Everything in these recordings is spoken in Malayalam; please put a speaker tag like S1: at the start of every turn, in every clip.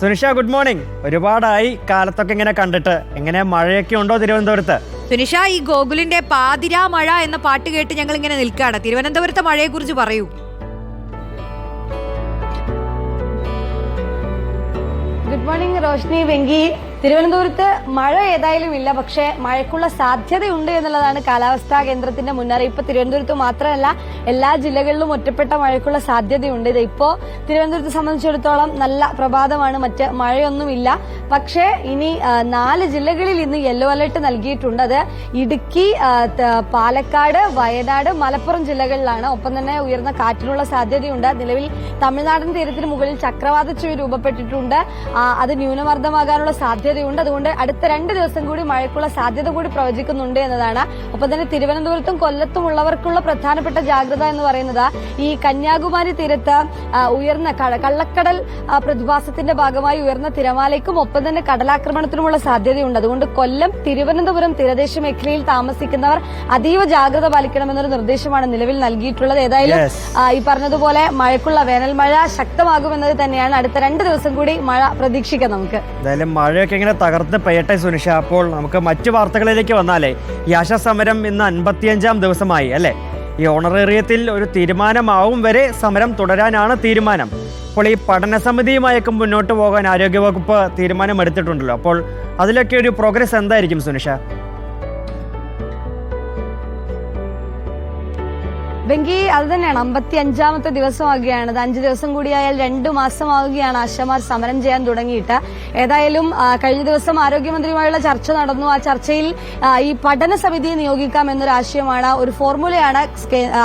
S1: സുനിഷ ഗുഡ് മോർണിംഗ് ഒരുപാടായി കാലത്തൊക്കെ ഇങ്ങനെ കണ്ടിട്ട്. എങ്ങനെ മഴയൊക്കെ ഉണ്ടോ തിരുവനന്തപുരത്ത്?
S2: സുനിഷ ഈ ഗോകുലിന്റെ പാതിരാ മഴ എന്ന പാട്ട് കേട്ട് ഞങ്ങൾ ഇങ്ങനെ നിൽക്കുകയാണ്. തിരുവനന്തപുരത്തെ മഴയെ കുറിച്ച് പറയൂ.
S3: ഗുഡ് മോർണിംഗ് റോഷ്നി വെങ്കി തിരുവനന്തപുരത്ത് മഴ ഏതായാലും ഇല്ല പക്ഷേ മഴയ്ക്കുള്ള സാധ്യതയുണ്ട് എന്നുള്ളതാണ് കാലാവസ്ഥാ കേന്ദ്രത്തിന്റെ മുന്നറിയിപ്പ്. തിരുവനന്തപുരത്ത് മാത്രമല്ല എല്ലാ ജില്ലകളിലും ഒറ്റപ്പെട്ട മഴയ്ക്കുള്ള സാധ്യതയുണ്ട്. ഇത് ഇപ്പോ തിരുവനന്തപുരത്തെ സംബന്ധിച്ചിടത്തോളം നല്ല പ്രഭാതമാണ്. മറ്റ് മഴയൊന്നുമില്ല. പക്ഷേ ഇനി നാല് ജില്ലകളിൽ ഇന്ന് യെല്ലോ അലർട്ട് നൽകിയിട്ടുണ്ട്. അത് ഇടുക്കി പാലക്കാട് വയനാട് മലപ്പുറം ജില്ലകളിലാണ്. ഒപ്പം തന്നെ ഉയർന്ന കാറ്റിനുള്ള സാധ്യതയുണ്ട്. നിലവിൽ തമിഴ്നാടൻ തീരത്തിന് മുകളിൽ ചക്രവാത ചുഴി രൂപപ്പെട്ടിട്ടുണ്ട്. അത് ന്യൂനമർദ്ദമാകാനുള്ള സാധ്യതയുണ്ട്. അതുകൊണ്ട് അടുത്ത രണ്ട് ദിവസം കൂടി മഴയ്ക്കുള്ള സാധ്യത കൂടി പ്രവചിക്കുന്നുണ്ട് എന്നതാണ്. ഒപ്പം തന്നെ തിരുവനന്തപുരത്തും കൊല്ലത്തും ഉള്ളവർക്കുള്ള പ്രധാനപ്പെട്ട ജാഗ്രത എന്ന് പറയുന്നത് ഈ കന്യാകുമാരി തീരത്ത് ഉയർന്ന കള്ളക്കടൽ പ്രതിഭാസത്തിന്റെ ഭാഗമായി ഉയർന്ന തിരമാലയ്ക്കും ഒപ്പം തന്നെ കടലാക്രമണത്തിനുമുള്ള സാധ്യതയുണ്ട്. അതുകൊണ്ട് കൊല്ലം തിരുവനന്തപുരം തീരദേശ മേഖലയിൽ താമസിക്കുന്നവർ അതീവ ജാഗ്രത പാലിക്കണമെന്നൊരു നിർദ്ദേശമാണ് നിലവിൽ നൽകിയിട്ടുള്ളത്. ഏതായാലും ഈ പറഞ്ഞതുപോലെ മഴക്കുള്ള വേനൽ മഴ ശക്തമാകുമെന്നത് തന്നെയാണ് അടുത്ത രണ്ട് ദിവസം കൂടി മഴ പ്രതീക്ഷിക്കാം നമുക്ക്.
S1: എന്തായാലും മഴയൊക്കെ ഇങ്ങനെ തകർത്ത് പെയ്യട്ടെ സുനിഷ. അപ്പോൾ നമുക്ക് മറ്റു വാർത്തകളിലേക്ക് വന്നാലേ. ഈ ആശാസമരം ഇന്ന് അൻപത്തിയഞ്ചാം ദിവസമായി അല്ലേ? ഈ ഓണറേറിയത്തിൽ ഒരു തീരുമാനമാവും വരെ സമരം തുടരാനാണ് തീരുമാനം. അപ്പോൾ ഈ പഠന സമിതിയുമായൊക്കെ മുന്നോട്ട് പോകാൻ ആരോഗ്യവകുപ്പ് തീരുമാനമെടുത്തിട്ടുണ്ടല്ലോ. അപ്പോൾ അതിലൊക്കെ ഒരു പ്രോഗ്രസ് എന്തായിരിക്കും സുനിഷ?
S3: വെങ്കി അത് തന്നെയാണ്. അമ്പത്തി അഞ്ചാമത്തെ ദിവസമാകുകയാണ് അത് അഞ്ചു ദിവസം കൂടിയായാൽ രണ്ടു മാസമാവുകയാണ് ആശമാർ സമരം ചെയ്യാൻ തുടങ്ങിയിട്ട്. ഏതായാലും കഴിഞ്ഞ ദിവസം ആരോഗ്യമന്ത്രിയുമായുള്ള ചർച്ച നടന്നു. ആ ചർച്ചയിൽ ഈ പഠന സമിതിയെ നിയോഗിക്കാം എന്നൊരു ആശയമാണ് ഒരു ഫോർമുലയാണ്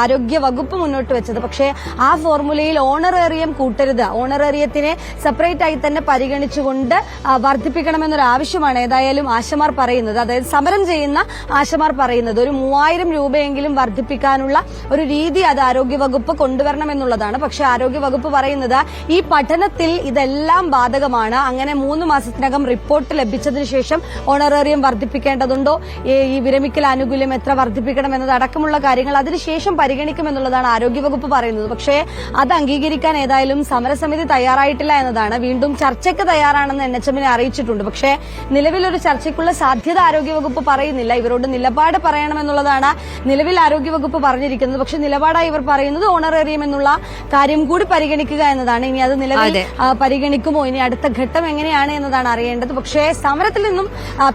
S3: ആരോഗ്യ വകുപ്പ് മുന്നോട്ട് വെച്ചത്. പക്ഷേ ആ ഫോർമുലയിൽ ഓണറേറിയം കൂട്ടരുത്. ഓണറേറിയത്തിനെ സെപ്പറേറ്റ് ആയി തന്നെ പരിഗണിച്ചുകൊണ്ട് വർദ്ധിപ്പിക്കണമെന്നൊരു ആവശ്യമാണ് ഏതായാലും ആശമാർ പറയുന്നത്. അതായത് സമരം ചെയ്യുന്ന ആശമാർ പറയുന്നത്. ഒരു മൂവായിരം രൂപയെങ്കിലും വർദ്ധിപ്പിക്കാനുള്ള ഒരു രീതി അത് ആരോഗ്യവകുപ്പ് കൊണ്ടുവരണമെന്നുള്ളതാണ് പക്ഷെ ആരോഗ്യവകുപ്പ് പറയുന്നത് ഈ പഠനത്തിൽ ഇതെല്ലാം ബാധകമാണ്. അങ്ങനെ മൂന്ന് മാസത്തിനകം റിപ്പോർട്ട് ലഭിച്ചതിന് ശേഷം ഓണറേറിയം വർദ്ധിപ്പിക്കേണ്ടതുണ്ടോ? ഈ ഈ വിരമിക്കൽ ആനുകൂല്യം എത്ര വർദ്ധിപ്പിക്കണം എന്നതടക്കമുള്ള കാര്യങ്ങൾ അതിനുശേഷം പരിഗണിക്കുമെന്നുള്ളതാണ് ആരോഗ്യവകുപ്പ് പറയുന്നത്. പക്ഷേ അത് അംഗീകരിക്കാൻ ഏതായാലും സമരസമിതി തയ്യാറായിട്ടില്ല എന്നതാണ്. വീണ്ടും ചർച്ചയ്ക്ക് തയ്യാറാണെന്ന് എൻ എച്ച് എമ്മിനെ അറിയിച്ചിട്ടുണ്ട്. പക്ഷേ നിലവിലൊരു ചർച്ചയ്ക്കുള്ള സാധ്യത ആരോഗ്യവകുപ്പ് പറയുന്നില്ല. ഇവരോട് നിലപാട് പറയണമെന്നുള്ളതാണ് നിലവിൽ ആരോഗ്യവകുപ്പ് പറഞ്ഞിരിക്കുന്നത്. പക്ഷെ നിലപാടായി ഇവർ പറയുന്നത് ഓണറേറിയം എന്നുള്ള കാര്യം കൂടി പരിഗണിക്കുക എന്നതാണ്. ഇനി അത് നിലവിൽ പരിഗണിക്കുമോ? ഇനി അടുത്ത ഘട്ടം എങ്ങനെയാണ് എന്നതാണ് അറിയേണ്ടത്. പക്ഷേ സമരത്തിൽ നിന്നും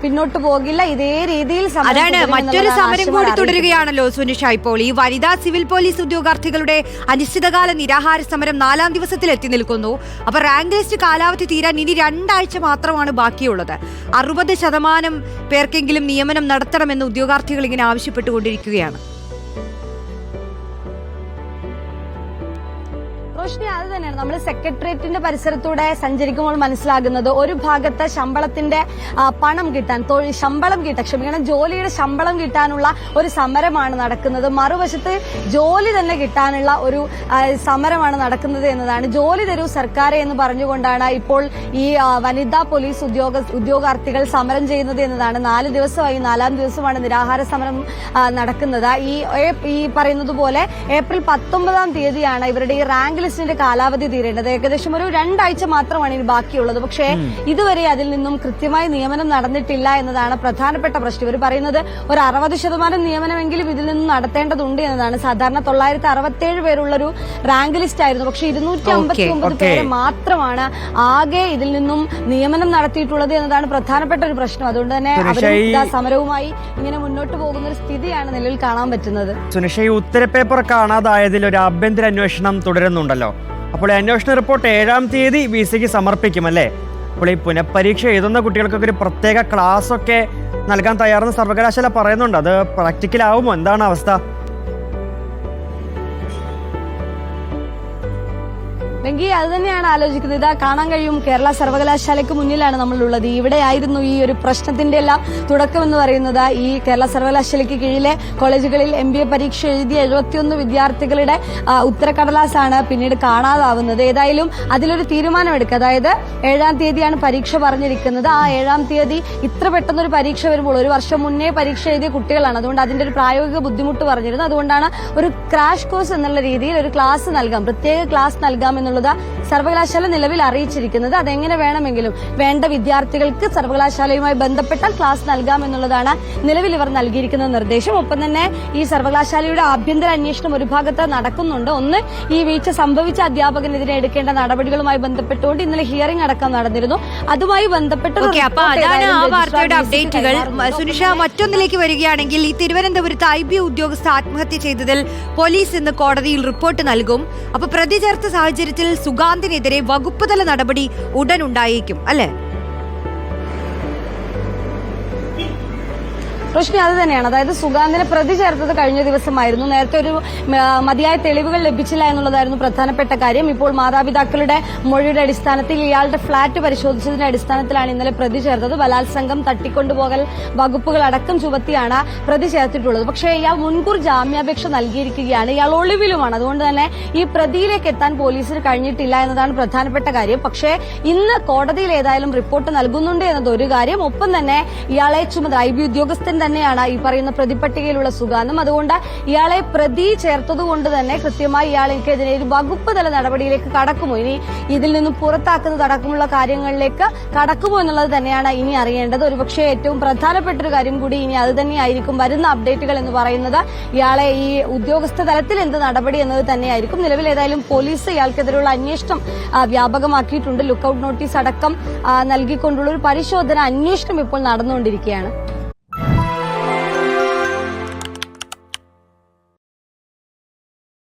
S3: പിന്നോട്ട് പോകില്ല. ഇതേ രീതിയിൽ
S2: അതാണ് മറ്റൊരു സമരം കൂടി. തുടരുകയാണല്ലോ സുനിഷ ഇപ്പോൾ ഈ വനിതാ സിവിൽ പോലീസ് ഉദ്യോഗാർത്ഥികളുടെ അനിശ്ചിതകാല നിരാഹാര സമരം നാലാം ദിവസത്തിൽ എത്തി നിൽക്കുന്നു. അപ്പൊ റാങ്ക് ലിസ്റ്റ് കാലാവധി തീരാൻ ഇനി രണ്ടാഴ്ച മാത്രമാണ് ബാക്കിയുള്ളത്. അറുപത് ശതമാനം പേർക്കെങ്കിലും നിയമനം നടത്തണമെന്ന് ഉദ്യോഗാർത്ഥികൾ ഇങ്ങനെ ആവശ്യപ്പെട്ടുകൊണ്ടിരിക്കുകയാണ്.
S3: റോഷ്നി അത് തന്നെയാണ്. നമ്മൾ സെക്രട്ടേറിയറ്റിന്റെ പരിസരത്തൂടെ സഞ്ചരിക്കുമ്പോൾ മനസ്സിലാകുന്നത് ഒരു ഭാഗത്ത് ശമ്പളത്തിന്റെ പണം കിട്ടാൻ തൊഴിൽ ശമ്പളം കിട്ടാൻ ക്ഷമിക്കണം ജോലിയുടെ ശമ്പളം കിട്ടാനുള്ള ഒരു സമരമാണ് നടക്കുന്നത്. മറുവശത്ത് ജോലി തന്നെ കിട്ടാനുള്ള ഒരു സമരമാണ് നടക്കുന്നത് എന്നതാണ്. ജോലി തരൂ സർക്കാർ എന്ന് പറഞ്ഞുകൊണ്ടാണ് ഇപ്പോൾ ഈ വനിതാ പോലീസ് ഉദ്യോഗ ഉദ്യോഗാർത്ഥികൾ സമരം ചെയ്യുന്നത് എന്നതാണ്. നാല് ദിവസമായി നാലാം ദിവസമാണ് നിരാഹാര സമരം നടക്കുന്നത്. ഈ ഈ പറയുന്നത് പോലെ ഏപ്രിൽ പത്തൊമ്പതാം തീയതിയാണ് ഇവരുടെ ഈ റാങ്ക് ലിസ്റ്റിന്റെ കാലാവധി തീരേണ്ടത് ഏകദേശം ഒരു രണ്ടാഴ്ച മാത്രമാണ് ഇനി ബാക്കിയുള്ളത്. പക്ഷേ ഇതുവരെ അതിൽ നിന്നും കൃത്യമായി നിയമനം നടന്നിട്ടില്ല എന്നതാണ് പ്രധാനപ്പെട്ട പ്രശ്നം. ഇവർ പറയുന്നത് ഒരു അറുപത് ശതമാനം നിയമനമെങ്കിലും ഇതിൽ നിന്നും നടത്തേണ്ടതുണ്ട് എന്നതാണ്. സാധാരണ തൊള്ളായിരത്തി അറുപത്തിയേഴ് പേരുള്ളൊരു റാങ്ക് ലിസ്റ്റ് ആയിരുന്നു. പക്ഷെ ഇരുന്നൂറ്റി അമ്പത്തി ഒമ്പത്. പേരെ മാത്രമാണ് ആകെ ഇതിൽ നിന്നും നിയമനം നടത്തിയിട്ടുള്ളത് എന്നതാണ് പ്രധാനപ്പെട്ട ഒരു പ്രശ്നം. അതുകൊണ്ട് തന്നെ സമരവുമായി ഇങ്ങനെ മുന്നോട്ട് പോകുന്ന ഒരു സ്ഥിതിയാണ് നിലവിൽ കാണാൻ പറ്റുന്നത്.
S1: സുനിഷ ഈ ഉത്തരപേപ്പർ കാണാതായതിൽ ഒരു ആഭ്യന്തര അന്വേഷണം തുടരുന്നുണ്ടല്ലോ. അപ്പോൾ ഈ അന്വേഷണ റിപ്പോർട്ട് ഏഴാം തീയതി വി സിക്ക് സമർപ്പിക്കും അല്ലേ? അപ്പോൾ ഈ പുനഃപരീക്ഷ എഴുതുന്ന കുട്ടികൾക്കൊക്കെ ഒരു പ്രത്യേക ക്ലാസ് ഒക്കെ നൽകാൻ തയ്യാറെന്ന് സർവകലാശാല പറയുന്നുണ്ട്. അത് പ്രാക്ടിക്കലാവുമോ എന്താണ് അവസ്ഥ?
S3: വെങ്കി അത് തന്നെയാണ് ആലോചിക്കുന്നത്. ഇതാ കാണാൻ കഴിയും കേരള സർവകലാശാലയ്ക്ക് മുന്നിലാണ് നമ്മളുള്ളത്. ഇവിടെയായിരുന്നു ഈ ഒരു പ്രശ്നത്തിന്റെ എല്ലാം തുടക്കം എന്ന് പറയുന്നത്. ഈ കേരള സർവകലാശാലയ്ക്ക് കീഴിലെ കോളേജുകളിൽ എം ബി എ പരീക്ഷ എഴുതിയ എഴുപത്തിയൊന്ന് വിദ്യാർത്ഥികളുടെ ഉത്തരക്കടലാസാണ് പിന്നീട് കാണാതാവുന്നത്. ഏതായാലും അതിലൊരു തീരുമാനമെടുക്കുക. അതായത് ഏഴാം തീയതിയാണ് പരീക്ഷ പറഞ്ഞിരിക്കുന്നത്. ആ ഏഴാം തീയതി ഇത്ര പെട്ടെന്നൊരു പരീക്ഷ വരുമ്പോൾ ഒരു വർഷം മുന്നേ പരീക്ഷ എഴുതിയ കുട്ടികളാണ്. അതുകൊണ്ട് അതിന്റെ ഒരു പ്രായോഗിക ബുദ്ധിമുട്ട് പറഞ്ഞിരുന്നു. അതുകൊണ്ടാണ് ഒരു ക്രാഷ് കോഴ്സ് എന്നുള്ള രീതിയിൽ ഒരു ക്ലാസ് നൽകാം. പ്രത്യേക ക്ലാസ് നൽകാം എന്നുള്ള എന്നുള്ളത് സർവകലാശാല നിലവിൽ അറിയിച്ചിരിക്കുന്നത്. അതെങ്ങനെ വേണമെങ്കിലും വേണ്ട വിദ്യാർത്ഥികൾക്ക് സർവകലാശാലയുമായി ബന്ധപ്പെട്ടാൽ ക്ലാസ് നൽകാമെന്നുള്ളതാണ് നിലവിൽ ഇവർ നൽകിയിരിക്കുന്ന നിർദ്ദേശം. ഒപ്പം തന്നെ ഈ സർവകലാശാലയുടെ ആഭ്യന്തര അന്വേഷണം ഒരു ഭാഗത്ത് നടക്കുന്നുണ്ട്. ഒന്ന് ഈ വീഴ്ച സംഭവിച്ച അധ്യാപകനെതിരെ എടുക്കേണ്ട നടപടികളുമായി ബന്ധപ്പെട്ടുകൊണ്ട് ഇന്നലെ ഹിയറിംഗ് അടക്കം നടന്നിരുന്നു. അതുമായി ബന്ധപ്പെട്ട്
S2: അപ്ഡേറ്റുകൾ സുനിഷ മറ്റൊന്നിലേക്ക് വരികയാണെങ്കിൽ ഈ തിരുവനന്തപുരത്ത് ഐ ബി ഉദ്യോഗസ്ഥ ആത്മഹത്യ ചെയ്തതിൽ പോലീസ് ഇന്ന് കോടതിയിൽ റിപ്പോർട്ട് നൽകും. അപ്പൊ പ്രതി ചേർത്ത സാഹചര്യത്തിൽ സുഗാന്തിനെതിരെ വകുപ്പുതല നടപടി ഉടൻ ഉണ്ടായേക്കും അല്ലെ?
S3: റോഷ്നി അത് തന്നെയാണ്. അതായത് സുഗാന്തിനെ പ്രതി ചേർത്തത് കഴിഞ്ഞ ദിവസമായിരുന്നു. നേരത്തെ ഒരു മതിയായ തെളിവുകൾ ലഭിച്ചില്ല എന്നുള്ളതായിരുന്നു പ്രധാനപ്പെട്ട കാര്യം. ഇപ്പോൾ മാതാപിതാക്കളുടെ മൊഴിയുടെ അടിസ്ഥാനത്തിൽ ഇയാളുടെ ഫ്ളാറ്റ് പരിശോധിച്ചതിന്റെ അടിസ്ഥാനത്തിലാണ് ഇന്നലെ പ്രതി ചേർത്തത്. ബലാത്സംഗം തട്ടിക്കൊണ്ടുപോകൽ വകുപ്പുകൾ അടക്കം ചുമത്തിയാണ് പ്രതി ചേർത്തിട്ടുള്ളത്. പക്ഷേ ഇയാൾ മുൻകൂർ ജാമ്യാപേക്ഷ നൽകിയിരിക്കുകയാണ്. ഇയാൾ ഒളിവിലുമാണ്. അതുകൊണ്ട് തന്നെ ഈ പ്രതിയിലേക്ക് എത്താൻ പോലീസിന് കഴിഞ്ഞിട്ടില്ല എന്നതാണ് പ്രധാനപ്പെട്ട കാര്യം. പക്ഷേ ഇന്ന് കോടതിയിൽ ഏതായാലും റിപ്പോർട്ട് നൽകുന്നുണ്ട് എന്നത് ഒരു കാര്യം. ഒപ്പം തന്നെ ഇയാളെ ചുമതല ഐ ബി ഉദ്യോഗസ്ഥൻ തന്നെയാണ് ഈ പറയുന്ന പ്രതിപട്ടികയിലുള്ള സുഗാന്തം. അതുകൊണ്ട് ഇയാളെ പ്രതി ചേർത്തതുകൊണ്ട് തന്നെ കൃത്യമായി ഇയാൾക്കെതിരെ ഒരു വകുപ്പ് തല നടപടിയിലേക്ക് കടക്കുമോ? ഇനി ഇതിൽ നിന്നും പുറത്താക്കുന്നത് അടക്കമുള്ള കാര്യങ്ങളിലേക്ക് കടക്കുമോ എന്നുള്ളത് തന്നെയാണ് ഇനി അറിയേണ്ടത്. ഒരുപക്ഷെ ഏറ്റവും പ്രധാനപ്പെട്ട ഒരു കാര്യം കൂടി ഇനി അത് തന്നെയായിരിക്കും. വരുന്ന അപ്ഡേറ്റുകൾ എന്ന് പറയുന്നത് ഇയാളെ ഈ ഉദ്യോഗസ്ഥ തലത്തിൽ എന്ത് നടപടി എന്നത് തന്നെയായിരിക്കും. നിലവിൽ ഏതായാലും പോലീസ് ഇയാൾക്കെതിരെയുള്ള അന്വേഷണം വ്യാപകമാക്കിയിട്ടുണ്ട്. ലുക്കൌട്ട് നോട്ടീസ് അടക്കം നൽകിക്കൊണ്ടുള്ള ഒരു പരിശോധന അന്വേഷണം ഇപ്പോൾ നടന്നുകൊണ്ടിരിക്കുകയാണ്.